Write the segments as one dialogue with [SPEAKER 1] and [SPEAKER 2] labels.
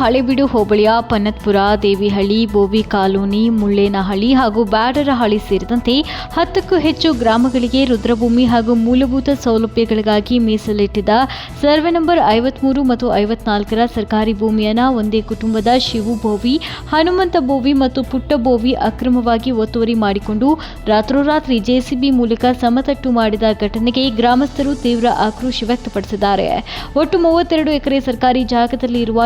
[SPEAKER 1] ಹಳೆಬೀಡು ಹೋಬಳಿಯ ಪನ್ನತ್ಪುರ, ದೇವಿಹಳ್ಳಿ, ಬೋವಿ ಕಾಲೋನಿ, ಮುಳ್ಳೇನಹಳ್ಳಿ ಹಾಗೂ ಬ್ಯಾಡರಹಳ್ಳಿ ಸೇರಿದಂತೆ ಹತ್ತಕ್ಕೂ ಹೆಚ್ಚು ಗ್ರಾಮಗಳಿಗೆ ರುದ್ರಭೂಮಿ ಹಾಗೂ ಮೂಲಭೂತ ಸೌಲಭ್ಯಗಳಿಗಾಗಿ ಮೀಸಲಿಟ್ಟಿದ್ದ ಸರ್ವೆ ನಂಬರ್ ಐವತ್ಮೂರು ಮತ್ತು ಐವತ್ನಾಲ್ಕರ ಸರ್ಕಾರಿ ಭೂಮಿಯನ್ನು ಒಂದೇ ಕುಟುಂಬದ ಶಿವು ಬೋವಿ, ಹನುಮಂತ ಬೋವಿ ಮತ್ತು ಪುಟ್ಟ ಬೋವಿ ಅಕ್ರಮವಾಗಿ ಒತ್ತುವರಿ ಮಾಡಿಕೊಂಡು ರಾತ್ರೋರಾತ್ರಿ ಜೆಸಿಬಿ ಮೂಲಕ ಸಮತಟ್ಟು ಮಾಡಿದ ಘಟನೆಗೆ ಗ್ರಾಮಸ್ಥರು ತೀವ್ರ ಆಕ್ರೋಶ ವ್ಯಕ್ತಪಡಿಸಿದ್ದಾರೆ. ಒಟ್ಟು ಮೂವತ್ತೆರಡು ಎಕರೆ ಸರ್ಕಾರಿ ಜಾಗದಲ್ಲಿ ಇರುವ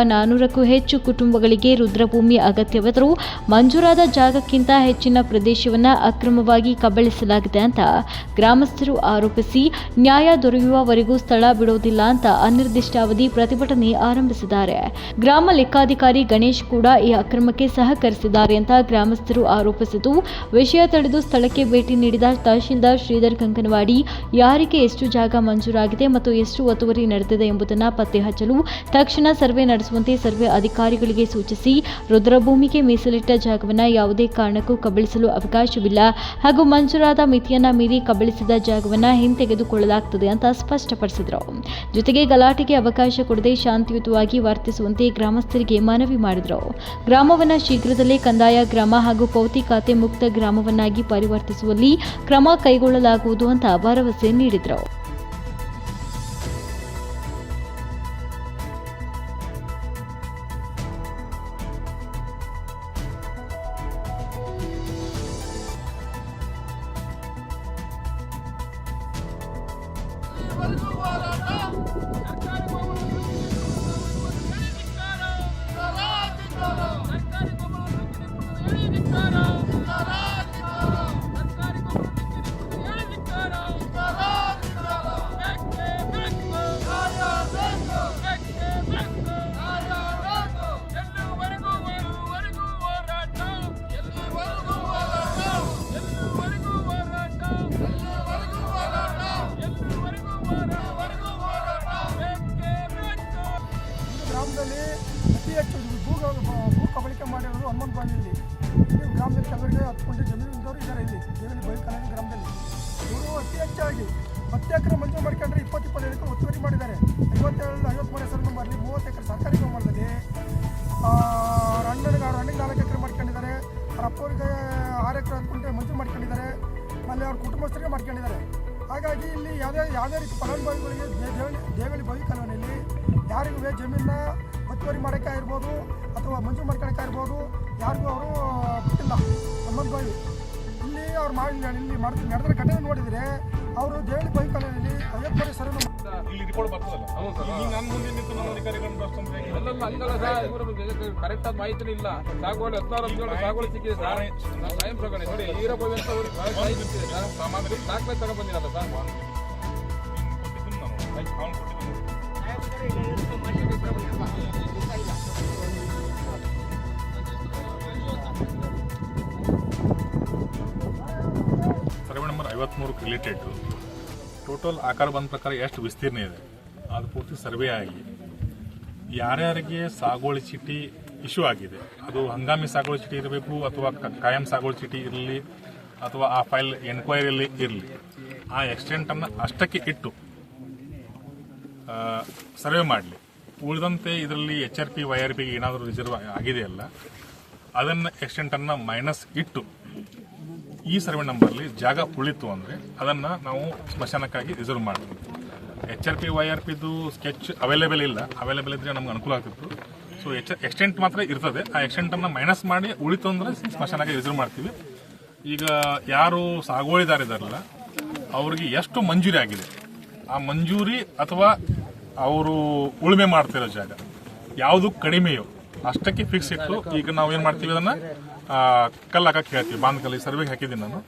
[SPEAKER 1] ಹೆಚ್ಚು ಕುಟುಂಬಗಳಿಗೆ ರುದ್ರಭೂಮಿ ಅಗತ್ಯವಾದರೂ ಮಂಜೂರಾದ ಜಾಗಕ್ಕಿಂತ ಹೆಚ್ಚಿನ ಪ್ರದೇಶವನ್ನು ಅಕ್ರಮವಾಗಿ ಕಬಳಿಸಲಾಗಿದೆ ಅಂತ ಗ್ರಾಮಸ್ಥರು ಆರೋಪಿಸಿ, ನ್ಯಾಯ ದೊರೆಯುವವರೆಗೂ ಸ್ಥಳ ಬಿಡುವುದಿಲ್ಲ ಅಂತ ಅನಿರ್ದಿಷ್ಟಾವಧಿ ಪ್ರತಿಭಟನೆ ಆರಂಭಿಸಿದ್ದಾರೆ. ಗ್ರಾಮ ಲೆಕ್ಕಾಧಿಕಾರಿ ಗಣೇಶ್ ಕೂಡ ಈ ಅಕ್ರಮಕ್ಕೆ ಸಹಕರಿಸಿದ್ದಾರೆ ಅಂತ ಗ್ರಾಮಸ್ಥರು ಆರೋಪಿಸಿದ್ದು, ವಿಷಯ ತಡೆದು ಸ್ಥಳಕ್ಕೆ ಭೇಟಿ ನೀಡಿದ ತಹಶೀಲ್ದಾರ್ ಶ್ರೀಧರ್ ಕಂಕನವಾಡಿ, ಯಾರಿಗೆ ಎಷ್ಟು ಜಾಗ ಮಂಜೂರಾಗಿದೆ ಮತ್ತು ಎಷ್ಟು ಒತ್ತುವರಿ ನಡೆದಿದೆ ಎಂಬುದನ್ನು ಪತ್ತೆ ಹಚ್ಚಲು ತಕ್ಷಣ ಸರ್ವೆ ನಡೆಸುವಂತೆ ಸರ್ವೆ ಅಧಿಕಾರಿಗಳಿಗೆ ಸೂಚಿಸಿ, ರುದ್ರಭೂಮಿಗೆ ಮೀಸಲಿಟ್ಟ ಜಾಗವನ್ನು ಯಾವುದೇ ಕಾರಣಕ್ಕೂ ಕಬಳಿಸಲು ಅವಕಾಶವಿಲ್ಲ ಹಾಗೂ ಮಂಜೂರಾದ ಮಿತಿಯನ್ನ ಮೀರಿ ಕಬಳಿಸಿದ ಜಾಗವನ್ನು ಹಿಂತೆಗೆದುಕೊಳ್ಳಲಾಗುತ್ತದೆ ಅಂತ ಸ್ಪಷ್ಟಪಡಿಸಿದರು. ಜೊತೆಗೆ ಗಲಾಟೆಗೆ ಅವಕಾಶ ಕೊಡದೆ ಶಾಂತಿಯುತವಾಗಿ ವರ್ತಿಸುವಂತೆ ಗ್ರಾಮಸ್ಥರಿಗೆ ಮನವಿ ಮಾಡಿದರು. ಗ್ರಾಮವನ್ನು ಶೀಘ್ರದಲ್ಲೇ ಕಂದಾಯ, ಗ್ರಾಮ ಹಾಗೂ ಪೌತಿ ಖಾತೆ ಮುಕ್ತ ಗ್ರಾಮವನ್ನಾಗಿ ಪರಿವರ್ತಿಸುವಲ್ಲಿ ಕ್ರಮ ಕೈಗೊಳ್ಳಲಾಗುವುದು ಅಂತ ಭರವಸೆ ನೀಡಿದರು.
[SPEAKER 2] ಬಾವಿಯಲ್ಲಿ ಇಲ್ಲಿ ಗ್ರಾಮದಲ್ಲಿ ಕೆಲವರಿಗೆ ಹತ್ತು ಗಂಟೆ ಜಮೀನು ಇದ್ದವರು ಇದ್ದಾರೆ ಇಲ್ಲಿ. ದೇವಲ್ಲಿ ಬೈ ಕಾಲೋನಿ ಗ್ರಾಮದಲ್ಲಿ. ಇವರು ಅತಿ ಹೆಚ್ಚಾಗಿ ಹತ್ತು ಎಕರೆ ಮಂಜೂರು ಮಾಡ್ಕೊಂಡ್ರೆ ಇಪ್ಪತ್ತು ಇಪ್ಪತ್ತೈದು ಎಕರೆ ಒತ್ತುವರಿ ಮಾಡಿದ್ದಾರೆ. ಐವತ್ತೇಳು ಐವತ್ಮೂರು ಹೆಸರು ಮಾಡಲಿ ಮೂವತ್ತು ಎಕರೆ ಸರ್ಕಾರಿ ಗ್ರಾಮದಲ್ಲಿ ಅವ್ರ ಅಣ್ಣನಿಗೆ ಅವ್ರ ಅಣ್ಣಗೆ ನಾಲ್ಕು ಎಕರೆ ಮಾಡ್ಕೊಂಡಿದ್ದಾರೆ. ಅವ್ರ ಆರು ಎಕರೆ ಹತ್ತು ಗಂಟೆ ಮಂಜೂರು ಮಾಡ್ಕೊಂಡಿದ್ದಾರೆ. ಅಲ್ಲಿ ಅವ್ರ ಕುಟುಂಬಸ್ಥರಿಗೆ ಮಾಡ್ಕೊಂಡಿದ್ದಾರೆ. ಹಾಗಾಗಿ ಇಲ್ಲಿ ಯಾವುದೇ ಯಾವುದೇ ರೀತಿ ಫಲಾನುಭವಿಗಳಿಗೆ ದೇವಳಿ ದೇವಳಿ ಬೈ ಕಾಲೋನಿಯಲ್ಲಿ ಯಾರಿಗೂ ಜಮೀನನ್ನ ಒತ್ತುವರಿ ಮಾಡೋಕ್ಕೆ ಇರ್ಬೋದು ಅಥವಾ ಮಂಜೂರು ಮಾಡ್ಕೊಳಕ್ಕೆ ಇರ್ಬೋದು ಯಾರಿಗೂ ಅವರು ಬಿಟ್ಟಿಲ್ಲ. ಸಂಬಂಧ ಬಾಯಿ ಇಲ್ಲಿ ಅವ್ರು ಮಾಡಿ ಇಲ್ಲಿ ಮಾಡಿದ ನಡೆದ ಘಟನೆ ನೋಡಿದರೆ ಅವರು ದೇವಳಿ ಬೈಕಲ್ಲಿ ಐವತ್ಮೂರು ಸರ್
[SPEAKER 3] ಇಲ್ಲಿ ರಿಪೋರ್ಟ್ ಬರ್ತದಲ್ಲ? ಈಗ ನನ್ನ ಮುಂದೆ ನಿಂತು ನಮ್ಮ ಅಧಿಕಾರಿಗಳನ್ನು
[SPEAKER 4] ಅಲ್ಲಲ್ಲ ಹಂಗಲ್ಲ ಸರ್. ಇವರು ಕರೆಕ್ಟ್ ಆದ ಮಾಹಿತಿ ಇಲ್ಲ. ಸಾಗುವಳಿ ಹದಿನಾರು ಹದಿನೇಳು ಸಾಗುವಳಿ ಸಿಕ್ಕಿದೆ ಸರ್. ನಾನು ಸ್ವಯಂ ಪ್ರಕರಣ ನೋಡಿ ಅಂತ ಅವರು ಮಾಹಿತಿ ಸಿಕ್ಕಿದೆ ಸರ್.
[SPEAKER 3] ಸಾಮಾನ್ಯ
[SPEAKER 4] ದಾಖಲೆ ತಗೊಂಡ್ಬಂದಿರಲ್ಲ ಸರ್.
[SPEAKER 3] ಕೊಟ್ಟಿದ್ದೀನಿ ನಾನು. ಅವ್ನು ಕೊಟ್ಟಿದ್ದೀನಿ. ರಿಲೇಟೆಡ್. ಟೋಟಲ್ ಆಕಾರ ಬಂದ ಪ್ರಕಾರ ಎಷ್ಟು ವಿಸ್ತೀರ್ಣ ಇದೆ? ಅದು ಪೂರ್ತಿ ಸರ್ವೆ ಆಗಿ. ಯಾರ್ಯಾರಿಗೆ ಸಾಗುವಳಿ ಚೀಟಿ ಇಶ್ಯೂ ಆಗಿದೆ? ಅದು ಹಂಗಾಮಿ ಸಾಗುವಳಿ ಚೀಟಿ ಇರಬೇಕು ಅಥವಾ ಕಾಯಂ ಸಾಗುವಳಿ ಚೀಟಿ ಇರಲಿ ಅಥವಾ ಆ ಫೈಲ್ ಎನ್ಕ್ವೈರಿಯಲ್ಲಿ ಇರಲಿ. ಆ ಎಕ್ಸ್ಟೆಂಟನ್ನು ಅಷ್ಟಕ್ಕೆ ಇಟ್ಟು ಸರ್ವೆ ಮಾಡಲಿ. ಉಳಿದಂತೆ ಇದರಲ್ಲಿ H R P Y R ಪಿಗೆ ಏನಾದರೂ ರಿಸರ್ವ್ ಆಗಿದೆಯಲ್ಲ, ಅದನ್ನು ಎಕ್ಸ್ಟೆಂಟನ್ನು ಮೈನಸ್ ಇಟ್ಟು ಈ ಸರ್ವೆ ನಂಬರ್ಲಿ ಜಾಗ ಉಳಿತು ಅಂದರೆ ಅದನ್ನು ನಾವು ಸ್ಮಶಾನಕ್ಕಾಗಿ ರಿಸರ್ವ್ ಮಾಡ್ತೀವಿ. H R P Y R ಪಿದು sketch available ಇಲ್ಲ. ಅವೈಲೇಬಲ್ ಇದ್ರೆ ನಮ್ಗೆ ಅನುಕೂಲ ಆಗ್ತಿತ್ತು. ಸೊ ಎಚ್ ಎಕ್ಸ್ಟೆಂಟ್ ಮಾತ್ರ ಇರ್ತದೆ. ಆ ಎಕ್ಸ್ಟೆಂಟನ್ನು ಮೈನಸ್ ಮಾಡಿ ಉಳಿತು ಅಂದರೆ ಸ್ಮಶಾನಕ್ಕೆ ರಿಸರ್ವ್ ಮಾಡ್ತೀವಿ. ಈಗ ಯಾರು ಸಾಗುವಳಿದಾರಿದಾರಲ್ಲ, ಅವ್ರಿಗೆ ಎಷ್ಟು ಮಂಜೂರಿ ಆಗಿದೆ? ಆ ಮಂಜೂರಿ ಅಥವಾ ಅವರು ಉಳುಮೆ ಮಾಡ್ತಿರೋ ಜಾಗ, ಯಾವುದು ಕಡಿಮೆಯೋ ಅಷ್ಟಕ್ಕೆ ಫಿಕ್ಸ್ ಇಟ್ಟು ಈಗ ನಾವು ಏನು ಮಾಡ್ತೀವಿ ಅದನ್ನ ಆ, ಕಲ್ಲು ಹಾಕಕ್ಕೆ ಹೇಳ್ತೀವಿ. ಬಾಂಧಕಲ್ಲಿ ಸರ್ವೆಗೆ ಹಾಕಿದ್ದೀನಿ ನಾನು.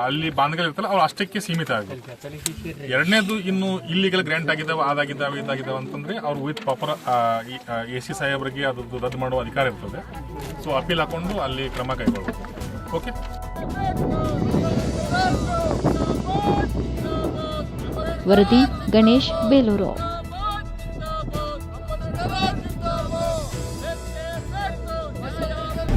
[SPEAKER 3] ಅಲ್ಲಿ ಬಾಂಧಕಲ್ ಇರ್ತಲ್ಲ ಅವ್ರು ಅಷ್ಟಕ್ಕೆ ಸೀಮಿತ ಆಗಿದೆ ಎರಡನೇದು ಇನ್ನು ಇಲ್ಲಿಗೆಲ್ಲ ಗ್ರ್ಯಾಂಟ್ ಆಗಿದ್ದಾವೆ ಅದಾಗಿದ್ದಾವೆ ಇದಾಗಿದ್ದಾವೆ ಅಂತಂದ್ರೆ ಅವ್ರು ವಿತ್ ಪ್ರಾಪರ್ ಎ ಸಿ ಸಾಹೇಬ್ರಿಗೆ ಅದು ರದ್ದು ಮಾಡುವ ಅಧಿಕಾರ ಇರ್ತದೆ. ಸೊ ಅಪೀಲ್ ಹಾಕೊಂಡು ಅಲ್ಲಿ ಕ್ರಮ ಕೈಗೊಳ್ಬೇಕು ಓಕೆ
[SPEAKER 1] ವರದಿ ಗಣೇಶ್ ಬೇಲೂರು.